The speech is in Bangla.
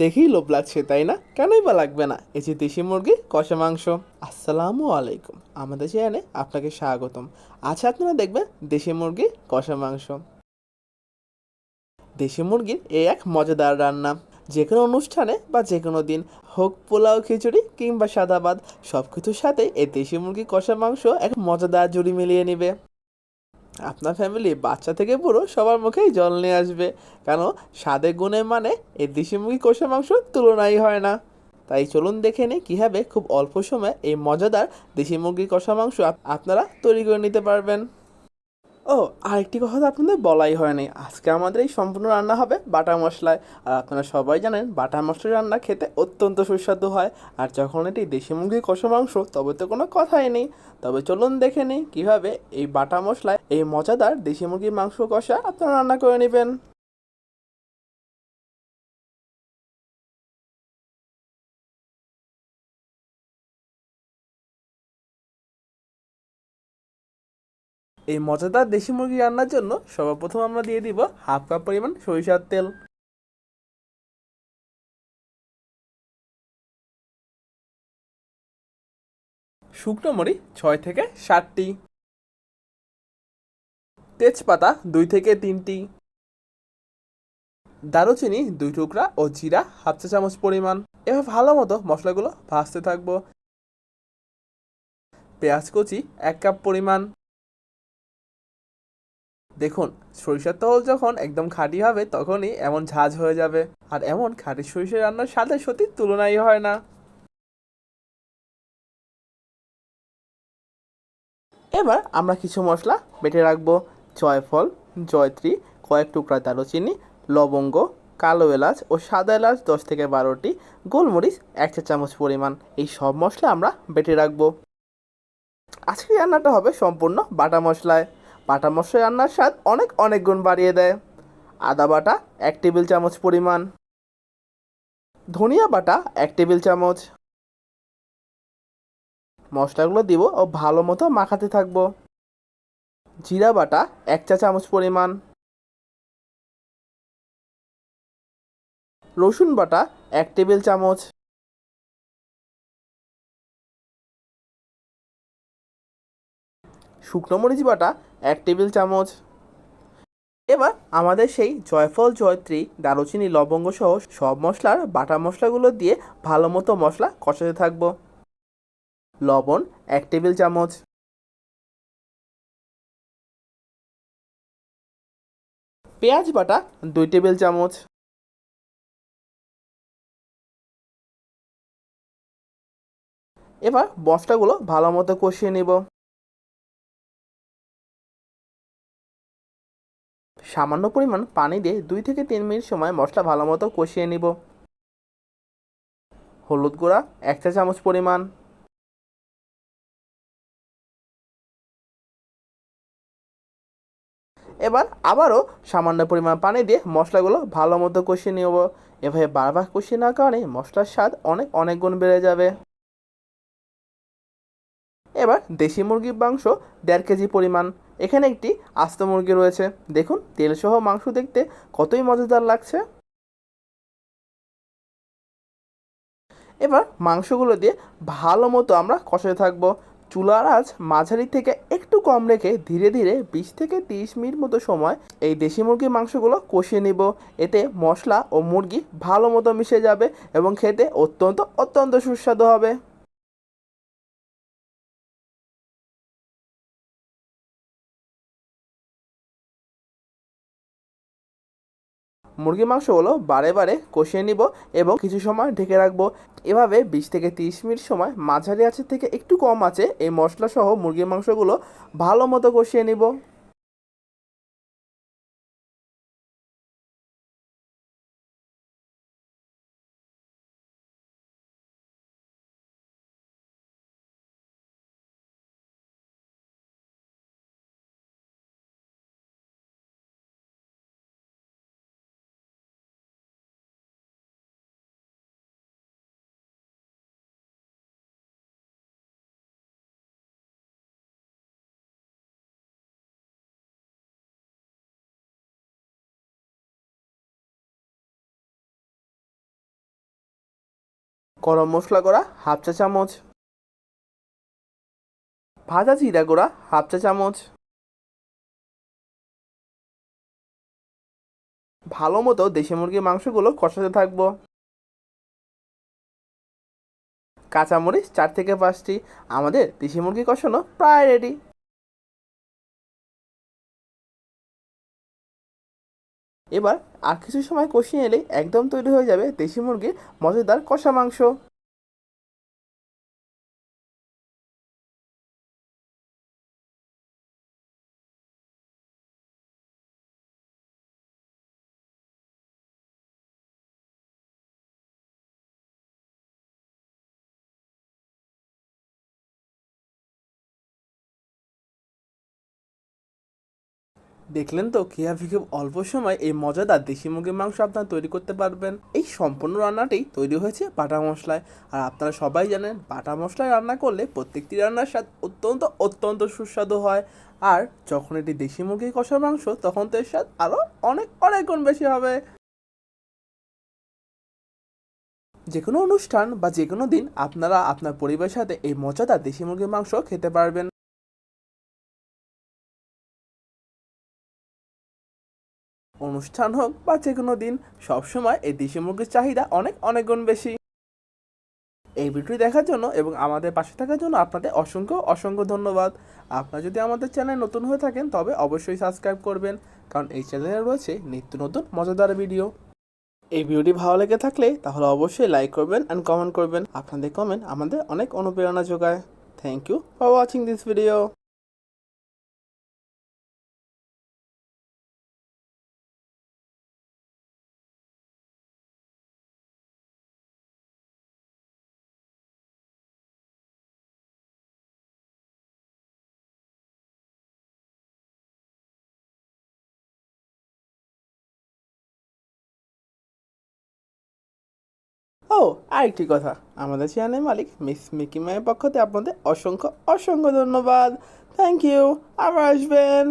দেখেই লোভ লাগছে, তাই না? কেনই বা লাগবে না? এই যে দেশি মুরগি, কষা মাংস। আসসালামু আলাইকুম। আমাদের চ্যানেলে আপনাকে স্বাগতম। আচ্ছা আপনারা দেখবেন দেশি মুরগি, কষা মাংস। দেশি মুরগির এই এক মজাদার রান্না। যে কোনো অনুষ্ঠানে বা যে কোনো দিন, হোক পোলাও, খিচুড়ি কিংবা সাদা ভাত সব কিছুর সাথে এই দেশি মুরগি, কষা মাংস এক মজাদার জুড়ি মিলিয়ে নেবে। আপনার ফ্যামিলি বাচ্চা থেকে বুড়ো সবার মুখেই জল নিয়ে আসবে। কেন? স্বাদে গুণে মানে এই দেশি মুরগি কষা মাংস তুলনাই হয় না। তাই চলুন দেখে নিই কীভাবে খুব অল্প সময়ে এই মজাদার দেশি মুরগির কষা মাংস আপনারা তৈরি করে নিতে পারবেন। ও, আরেকটি কথা তো আপনাদের বলাই হয়নি। আজকে আমাদের এই সম্পূর্ণ রান্না হবে বাটা মশলায়। আর আপনারা সবাই জানেন বাটা মশলার রান্না খেতে অত্যন্ত সুস্বাদু হয়। আর যখন এটি দেশি মুরগির কষা মাংস, তবে তো কোনো কথাই নেই। তবে চলুন দেখে নিই কীভাবে এই বাটা মশলায় এই মজাদার দেশি মুরগির মাংস কষা আপনারা রান্না করে নেবেন। এই মজাদার দেশি মুরগি রান্নার জন্য সর্বপ্রথম আমরা দিয়ে দিব হাফ কাপ পরিমাণ সরিষার তেল। শুকনো মরিচ ছয় থেকে সাতটি। তেজপাতা দুই থেকে তিনটি। দারুচিনি দুই টুকরা ও জিরা হাফ চা চামচ পরিমাণ। এবার ভালো মতো মশলাগুলো ভাজতে থাকব। পেঁয়াজ কুচি এক কাপ পরিমাণ। দেখুন, সরিষার তেল যখন একদম খাঁটি হবে, তখনই এমন ঝাঁজ হয়ে যাবে। আর এমন খাঁটি সরিষা রান্নার স্বাদের সত্যি তুলনাই হয় না। এবার আমরা কিছু মশলা বেটে রাখব। জয়ফল, জয়ত্রী, কয়েক টুকরা দারুচিনি, লবঙ্গ, কালো এলাচ ও সাদা এলাচ দশ থেকে বারোটি, গোলমরিচ এক চা চামচ পরিমাণ। এই সব মশলা আমরা বেটে রাখব। আজকে রান্নাটা হবে সম্পূর্ণ বাটা মশলায়। বাটা মশলা রান্নার স্বাদ অনেক অনেক গুণ বাড়িয়ে দেয়। আদা বাটা এক টেবিল চামচ পরিমাণ। ধনিয়া বাটা এক টেবিল চামচ। মশলাগুলো দিব ও ভালো মতো মাখাতে থাকব। জিরা বাটা এক চা চামচ পরিমাণ। রসুন বাটা এক টেবিল চামচ। শুকনো মরিচ বাটা এক টেবিল চামচ। এবার আমাদের সেই জয়ফল, জয়ত্রী, দারুচিনি, লবঙ্গ সহ সব মশলার বাটা মশলাগুলো দিয়ে ভালো মতো মশলা কষাতে থাকব। লবণ এক টেবিল চামচ। পেঁয়াজ বাটা দুই টেবিল চামচ। এবার মশলাগুলো ভালো মতো কষিয়ে নিব। সামান্য পরিমাণ পানি দিয়ে দুই থেকে তিন মিনিট সময় মশলা ভালো মতো কষিয়ে নিব। হলুদ গুঁড়া, এক চা চামচ পরিমাণ। এবার আবারও সামান্য পরিমাণ পানি দিয়ে মশলাগুলো ভালো মতো কষিয়ে নেব। এভাবে বারবার কষিয়ে নেওয়ার কারণে মশলার স্বাদ অনেক অনেক গুণ বেড়ে যাবে। এবার দেশি মুরগির মাংস দেড় কেজি পরিমাণ। এখানে একটি আস্ত মুরগি রয়েছে। দেখুন, তেলসহ মাংস দেখতে কতই মজাদার লাগছে। এবার মাংসগুলো দিয়ে ভালো মতো আমরা কষাতে থাকব। চুলার আঁচ মাঝারি থেকে একটু কম রেখে ধীরে ধীরে বিশ থেকে তিরিশ মিনিট মতো সময় এই দেশি মুরগির মাংসগুলো কষিয়ে নিব। এতে মশলা ও মুরগি ভালো মতো মিশে যাবে এবং খেতে অত্যন্ত অত্যন্ত সুস্বাদু হবে। মুরগির মাংসগুলো বারে বারে কষিয়ে নিব এবং কিছু সময় ঢেকে রাখব। এভাবে বিশ থেকে তিরিশ মিনিট সময় মাঝারি আঁচের থেকে একটু কম আছে এই মশলাসহ মুরগির মাংসগুলো ভালো মতো কষিয়ে নিব। গরম মশলা গুঁড়া, হাফ চা চামচ। ভাজা জিরা গুঁড়া, হাফ চা চামচ। ভালো মতো দেশি মুরগির মাংসগুলো কষাতে থাকব। কাঁচামরিচ চার থেকে পাঁচটি। আমাদের দেশি মুরগি কষানো প্রায় রেডি এবার আর কিছু সময় কষিয়ে এলেই একদম তৈরি হয়ে যাবে দেশি মুরগির মজাদার কষা মাংস। দেখলেন তো কীভাবে খুব অল্প সময় এই মজাদার দেশি মুরগির মাংস আপনারা তৈরি করতে পারবেন। এই সম্পূর্ণ রান্নাটি তৈরি হয়েছে বাটা মশলায়। আর আপনারা সবাই জানেন, বাটা মশলায় রান্না করলে প্রত্যেকটি রান্নার স্বাদ অত্যন্ত অত্যন্ত সুস্বাদু হয়। আর যখন এটি দেশি মুরগির কষা মাংস, তখন তো এর স্বাদ আরও অনেক অনেক গুণ বেশি হবে। যে কোনো অনুষ্ঠান বা যে কোনো দিন আপনারা আপনার পরিবারের সাথে এই মজাদার দেশি মুরগির মাংস খেতে পারবেন। অনুষ্ঠান হোক বা যে কোনো দিন, সবসময় এই দেশি মুরগির চাহিদা অনেক অনেক গুণ বেশি। এই ভিডিওটি দেখার জন্য এবং আমাদের পাশে থাকার জন্য আপনাদের অসংখ্য অসংখ্য ধন্যবাদ। আপনারা যদি আমাদের চ্যানেল নতুন হয়ে থাকেন, তবে অবশ্যই সাবস্ক্রাইব করবেন, কারণ এই চ্যানেলে রয়েছে নিত্য নতুন, মজাদার ভিডিও। এই ভিডিওটি ভালো লেগে থাকলে, তাহলে অবশ্যই লাইক করবেন অ্যান্ড কমেন্ট করবেন। আপনাদের কমেন্ট আমাদের অনেক অনুপ্রেরণা যোগায়। Thank you for watching this video ও, আরেকটি কথা। আমাদের চ্যানেলের মালিক মিস মিকি মায়ের পক্ষতে আপনাদের অসংখ্য অসংখ্য ধন্যবাদ। থ্যাংক ইউ আবার আসবেন।